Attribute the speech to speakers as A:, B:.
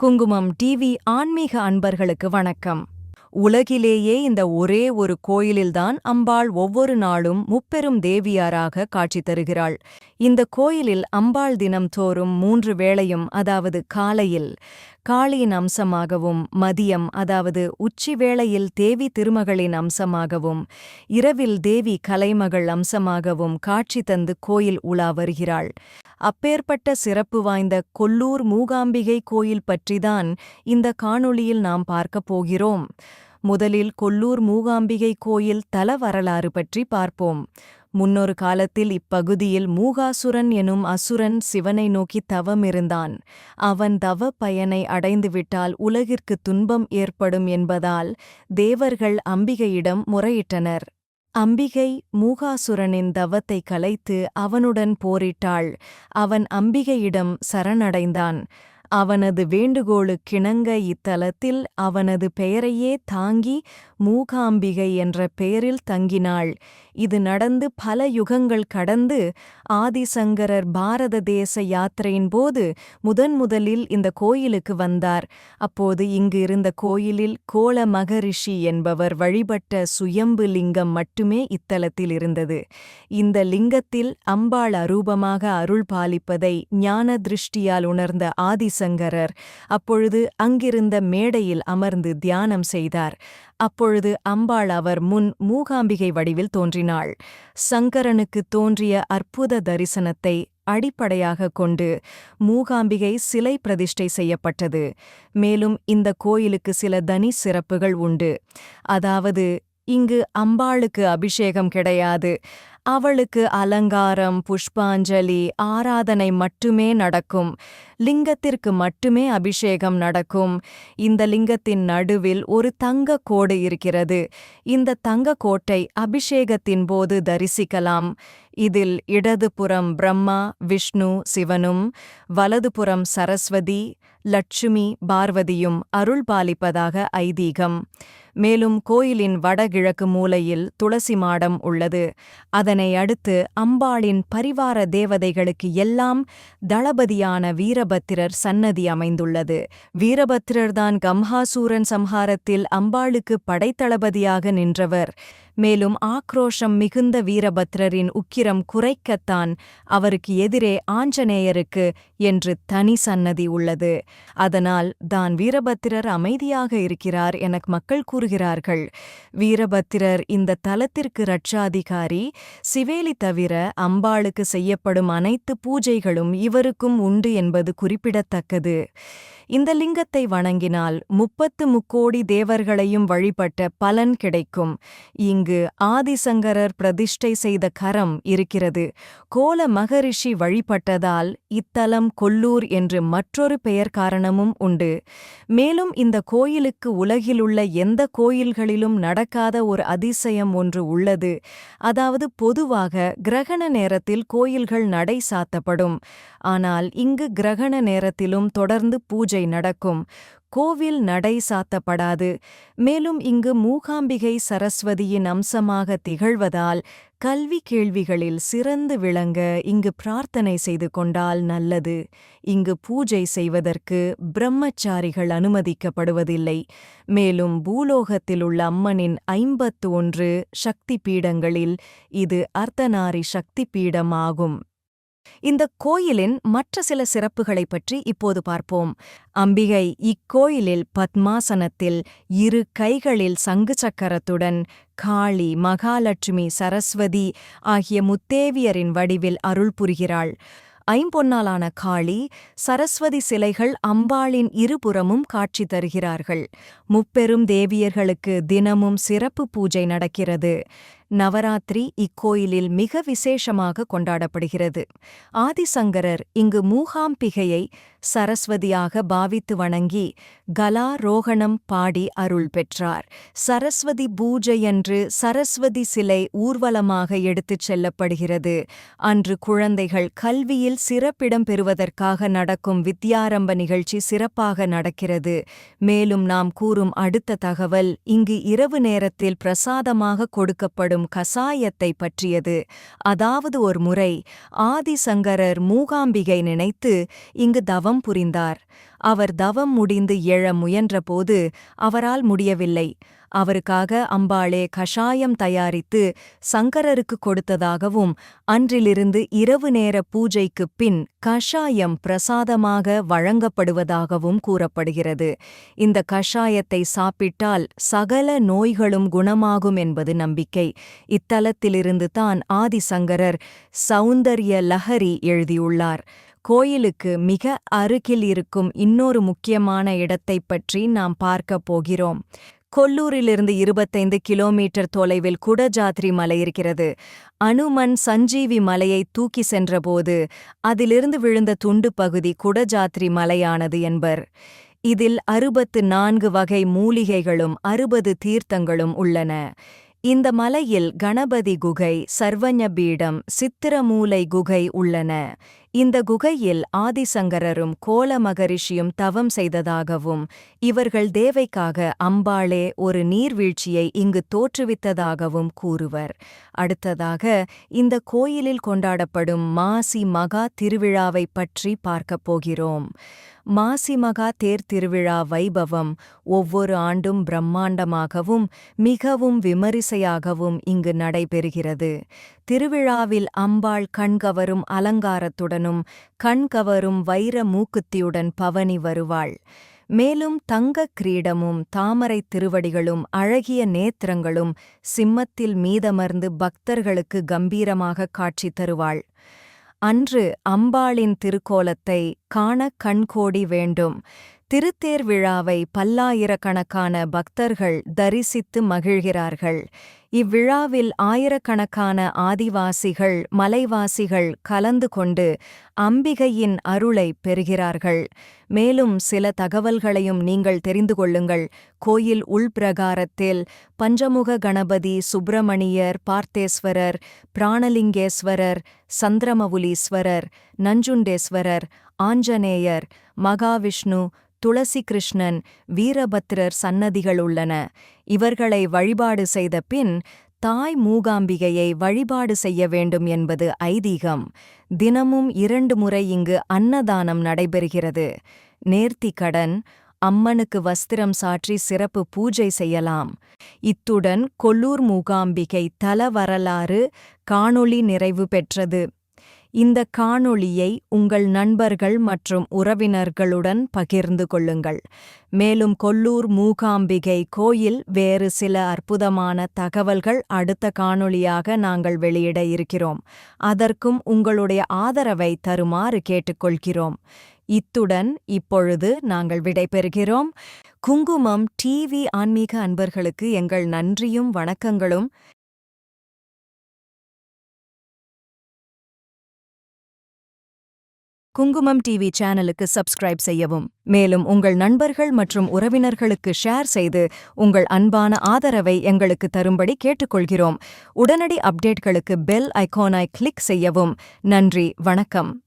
A: குங்குமம் டிவி ஆன்மீக அன்பர்களுக்கு வணக்கம். உலகிலேயே இந்த ஒரே ஒரு கோயிலில்தான் அம்பாள் ஒவ்வொரு நாளும் முப்பெரும் தேவியாராக காட்சி தருகிறாள். இந்த கோயிலில் அம்பாள் தினம் தோறும் மூன்று வேளையும் அதாவது காலையில் காளியின் அம்சமாகவும் மதியம் அதாவது உச்சி வேளையில் தேவி திருமகளின் அம்சமாகவும் இரவில் தேவி கலைமகள் அம்சமாகவும் காட்சி தந்து கோயில் உலா வருகிறாள். அப்பேற்பட்ட சிறப்பு வாய்ந்த கொல்லூர் மூகாம்பிகை கோயில் பற்றிதான் இந்த காணொளியில் நாம் பார்க்கப் போகிறோம். முதலில் கொல்லூர் மூகாம்பிகை கோயில் தல வரலாறு பற்றி பார்ப்போம். முன்னொரு காலத்தில் இப்பகுதியில் மூகாசுரன் எனும் அசுரன் சிவனை நோக்கி தவமிருந்தான் அவன் தவ பயனை அடைந்துவிட்டால் உலகிற்கு துன்பம் ஏற்படும் என்பதால் தேவர்கள் அம்பிகையிடம் முறையிட்டனர். அம்பிகை மூகாசுரனின் தவத்தை கலைத்து அவனுடன் போரிட்டாள். அவன் அம்பிகையிடம் சரணடைந்தான். அவனது வேண்டுகோளுக்கிணங்க இத்தலத்தில் அவனது பெயரையே தாங்கி மூகாம்பிகை என்ற பெயரில் தங்கினாள். இது நடந்து பல யுகங்கள் கடந்து ஆதிசங்கரர் பாரத தேச யாத்திரையின் போது முதன்முதலில் இந்த கோயிலுக்கு வந்தார். அப்போது இங்கு இருந்த கோயிலில் கோல மகரிஷி என்பவர் வழிபட்ட சுயம்பு லிங்கம் மட்டுமே இத்தலத்தில் இருந்தது. இந்த லிங்கத்தில் அம்பாள் அரூபமாக அருள் பாலிப்பதை ஞான திருஷ்டியால் உணர்ந்த ஆதிசங்கரர் அப்பொழுது அங்கிருந்த மேடையில் அமர்ந்து தியானம் செய்தார். அப்பொழுது அம்பாள் அவர் முன் மூகாம்பிகை வடிவில் தோன்றினாள். சங்கரனுக்கு தோன்றிய அற்புத தரிசனத்தை அடிப்படையாக கொண்டு மூகாம்பிகை சிலை பிரதிஷ்டை செய்யப்பட்டது. மேலும் இந்த கோயிலுக்கு சில தனி சிறப்புகள் உண்டு. அதாவது இங்கு அம்பாளுக்கு அபிஷேகம் கிடையாது. அவளுக்கு அலங்காரம் புஷ்பாஞ்சலி ஆராதனை மட்டுமே நடக்கும். லிங்கத்திற்கு மட்டுமே அபிஷேகம் நடக்கும். இந்த லிங்கத்தின் நடுவில் ஒரு தங்க கோடு இருக்கிறது. இந்த தங்க கோட்டை அபிஷேகத்தின் போது தரிசிக்கலாம். இதில் இடதுபுறம் பிரம்மா விஷ்ணு சிவனும் வலதுபுறம் சரஸ்வதி லட்சுமி பார்வதியும் அருள் பாலிப்பதாக ஐதீகம். மேலும் கோயிலின் வடகிழக்கு மூலையில் துளசி மாடம் உள்ளது. அதனை அடுத்து அம்பாளின் பரிவார தேவதைகளுக்கு எல்லாம் தளபதியான வீரபத்திரர் சன்னதி அமைந்துள்ளது. வீரபத்திரர்தான் கம்ஹாசூரன் சம்ஹாரத்தில் அம்பாளுக்கு படைத்தளபதியாக நின்றவர். மேலும் ஆக்ரோஷம் மிகுந்த வீரபத்ரரின் உக்கிரம் குறைக்கத்தான் அவருக்கு எதிரே ஆஞ்சநேயருக்கு என்று தனி சன்னதி உள்ளது. அதனால் தான் வீரபத்திரர் அமைதியாக இருக்கிறார் என மக்கள் கூறுகிறார்கள். வீரபத்திரர் இந்த தலத்திற்கு ரட்சாதிகாரி. சிவேலி தவிர அம்பாளுக்கு செய்யப்படும் அனைத்து பூஜைகளும் இவருக்கும் உண்டு என்பது குறிப்பிடத்தக்கது. இந்த லிங்கத்தை வணங்கினால் முப்பத்து முக்கோடி தேவர்களையும் வழிபட்ட பலன் கிடைக்கும். இங்கு ஆதிசங்கரர் பிரதிஷ்டை செய்த கரம் இருக்கிறது. கோல மகரிஷி வழிபட்டதால் இத்தலம் கொல்லூர் என்று மற்றொரு பெயர் காரணமும் உண்டு. மேலும் இந்த கோயிலுக்கு உலகிலுள்ள எந்த கோயில்களிலும் நடக்காத ஒரு அதிசயம் ஒன்று உள்ளது. அதாவது பொதுவாக கிரகண நேரத்தில் கோயில்கள் நடை சாத்தப்படும். ஆனால் இங்கு கிரகண நேரத்திலும் தொடர்ந்து பூஜை நடக்கும். கோவில் நடை சாத்தப்படாது. மேலும் இங்கு மூகாம்பிகை சரஸ்வதியின் அம்சமாக திகழ்வதால் கல்வி கேள்விகளில் சிறந்து விளங்க இங்கு பிரார்த்தனை செய்து கொண்டால் நல்லது. இங்கு பூஜை செய்வதற்கு பிரம்மச்சாரிகள் அனுமதிக்கப்படுவதில்லை. மேலும் பூலோகத்தில் உள்ள அம்மனின் ஐம்பத்து ஒன்று சக்தி பீடங்களில் இது அர்த்தநாரி சக்தி பீடம் ஆகும் இந்த கோயிலின் மற்ற சில சிறப்புகளைப் பற்றி இப்போது பார்ப்போம். அம்பிகை இக்கோயிலில் பத்மாசனத்தில் இரு கைகளில் சங்கு சக்கரத்துடன் காளி மகாலட்சுமி சரஸ்வதி ஆகிய முத்தேவியரின் வடிவில் அருள் புரிகிறாள். ஐம்பொன்னாலான காளி சரஸ்வதி சிலைகள் அம்பாளின் இருபுறமும் காட்சி தருகிறார்கள். முப்பெரும் தேவியர்களுக்கு தினமும் சிறப்பு பூஜை நடக்கிறது. நவராத்திரி இக்கோயிலில் மிக விசேஷமாக கொண்டாடப்படுகிறது. ஆதிசங்கரர் இங்கு மூகாம்பிகையை சரஸ்வதியாக பாவித்து வணங்கி கலா ரோகணம் பாடி அருள் பெற்றார். சரஸ்வதி பூஜையன்று சரஸ்வதி சிலை ஊர்வலமாக எடுத்துச் செல்லப்படுகிறது. அன்று குழந்தைகள் கல்வியில் சிறப்பிடம் பெறுவதற்காக நடக்கும் வித்யாரம்ப நிகழ்ச்சி சிறப்பாக நடக்கிறது. மேலும் நாம் கூறும் அடுத்த தகவல் இங்கு இரவு நேரத்தில் பிரசாதமாக கொடுக்கப்படும் வரும் கசாயத்தை பற்றியது. அதாவது ஒரு முறை ஆதிசங்கரர் மூகாம்பிகை நினைத்து இங்கு தவம் புரிந்தார். அவர் தவம் முடிந்து எழ முயன்றபோது அவரால் முடியவில்லை. அவருக்காக அம்பாளே கஷாயம் தயாரித்து சங்கரருக்கு கொடுத்ததாகவும் அன்றிலிருந்து இரவு நேர பூஜைக்குப் பின் கஷாயம் பிரசாதமாக வழங்கப்படுவதாகவும் கூறப்படுகிறது. இந்த கஷாயத்தை சாப்பிட்டால் சகல நோய்களும் குணமாகும் என்பது நம்பிக்கை. இத்தலத்திலிருந்து தான் ஆதிசங்கரர் சௌந்தர்ய லஹரி எழுதியுள்ளார். கோயிலுக்கு மிக அருகில் இருக்கும் இன்னொரு முக்கியமான இடத்தைப் பற்றி நாம் பார்க்கப் போகிறோம். கொல்லூரிலிருந்து இருபத்தைந்து கிலோமீட்டர் தொலைவில் குடஜாத்ரி மலை இருக்கிறது. அனுமன் சஞ்சீவி மலையை தூக்கி சென்றபோது அதிலிருந்து விழுந்த துண்டு பகுதி குடஜாத்ரி மலையானது என்பர். இதில் அறுபத்து நான்கு வகை மூலிகைகளும் அறுபது தீர்த்தங்களும் உள்ளன. இந்த மலையில் கணபதி குகை சர்வஞ பீடம் சித்திரமூலை குகை உள்ளன. இந்த குகையில் ஆதிசங்கரரும் கோல மகரிஷியும் தவம் செய்ததாகவும் இவர்கள் தேவைக்காக அம்பாளே ஒரு நீர்வீழ்ச்சியை இங்கு தோற்றுவித்ததாகவும் கூறுவர். அடுத்ததாக இந்த கோயிலில் கொண்டாடப்படும் மாசி மகா திருவிழாவைப் பற்றி பார்க்கப் போகிறோம். மாசிமகா தேர் திருவிழா வைபவம் ஒவ்வொரு ஆண்டும் பிரம்மாண்டமாகவும் மிகவும் விமரிசையாகவும் இங்கு நடைபெறுகிறது. திருவிழாவில் அம்பாள் கண்கவரும் அலங்காரத்துடனும் கண்கவரும் வைர மூக்குத்தியுடன் பவனி வருவாள். மேலும் தங்கக் கிரீடமும் தாமரைத் திருவடிகளும் அழகிய நேத்திரங்களும் சிம்மத்தில் மீதமர்ந்து பக்தர்களுக்கு கம்பீரமாக காட்சி தருவாள். அன்று அம்பாளின் திருக்கோலத்தை காண கண்கோடி வேண்டும். திருத்தேர் விழாவை பல்லாயிரக்கணக்கான பக்தர்கள் தரிசித்து மகிழ்கிறார்கள். இவ்விழாவில் ஆயிரக்கணக்கான ஆதிவாசிகள் மலைவாசிகள் கலந்து கொண்டு அம்பிகையின் அருளை பெறுகிறார்கள். மேலும் சில தகவல்களையும் நீங்கள் தெரிந்து கொள்ளுங்கள். கோயில் உள்பிரகாரத்தில் பஞ்சமுக கணபதி சுப்பிரமணியர் பார்த்தேஸ்வரர் பிராணலிங்கேஸ்வரர் சந்திரமவுலீஸ்வரர் நஞ்சுண்டேஸ்வரர் ஆஞ்சநேயர் மகாவிஷ்ணு துளசி கிருஷ்ணன் வீரபத்ரர் சன்னதிகள் உள்ளன. இவர்களை வழிபாடு செய்த பின் தாய் மூகாம்பிகையை வழிபாடு செய்ய வேண்டும் என்பது ஐதீகம். தினமும் இரண்டு முறை இங்கு அன்னதானம் நடைபெறுகிறது. நேர்த்திக்கடன் அம்மனுக்கு வஸ்திரம் சாற்றி சிறப்பு பூஜை செய்யலாம். இத்துடன் கொல்லூர் மூகாம்பிகை தல வரலாறு காணொளி நிறைவு பெற்றது. இந்த காணொளியை உங்கள் நண்பர்கள் மற்றும் உறவினர்களுடன் பகிர்ந்து கொள்ளுங்கள். மேலும் கொல்லூர் மூகாம்பிகை கோயில் வேறு சில அற்புதமான தகவல்கள் அடுத்த காணொளியாக நாங்கள் வெளியிட இருக்கிறோம். அதற்கும் உங்களுடைய ஆதரவை தருமாறு கேட்டுக்கொள்கிறோம். இத்துடன் இப்பொழுது நாங்கள் விடைபெறுகிறோம். குங்குமம் டிவி ஆன்மீக அன்பர்களுக்கு எங்கள் நன்றியும் வணக்கங்களும். குங்குமம் டிவி சேனலுக்கு சப்ஸ்கிரைப் செய்யவும். மேலும் உங்கள் நண்பர்கள் மற்றும் உறவினர்களுக்கு ஷேர் செய்து உங்கள் அன்பான ஆதரவை எங்களுக்கு தரும்படி கேட்டுக்கொள்கிறோம். உடனடி அப்டேட்களுக்கு பெல் ஐகானை கிளிக் செய்யவும். நன்றி வணக்கம்.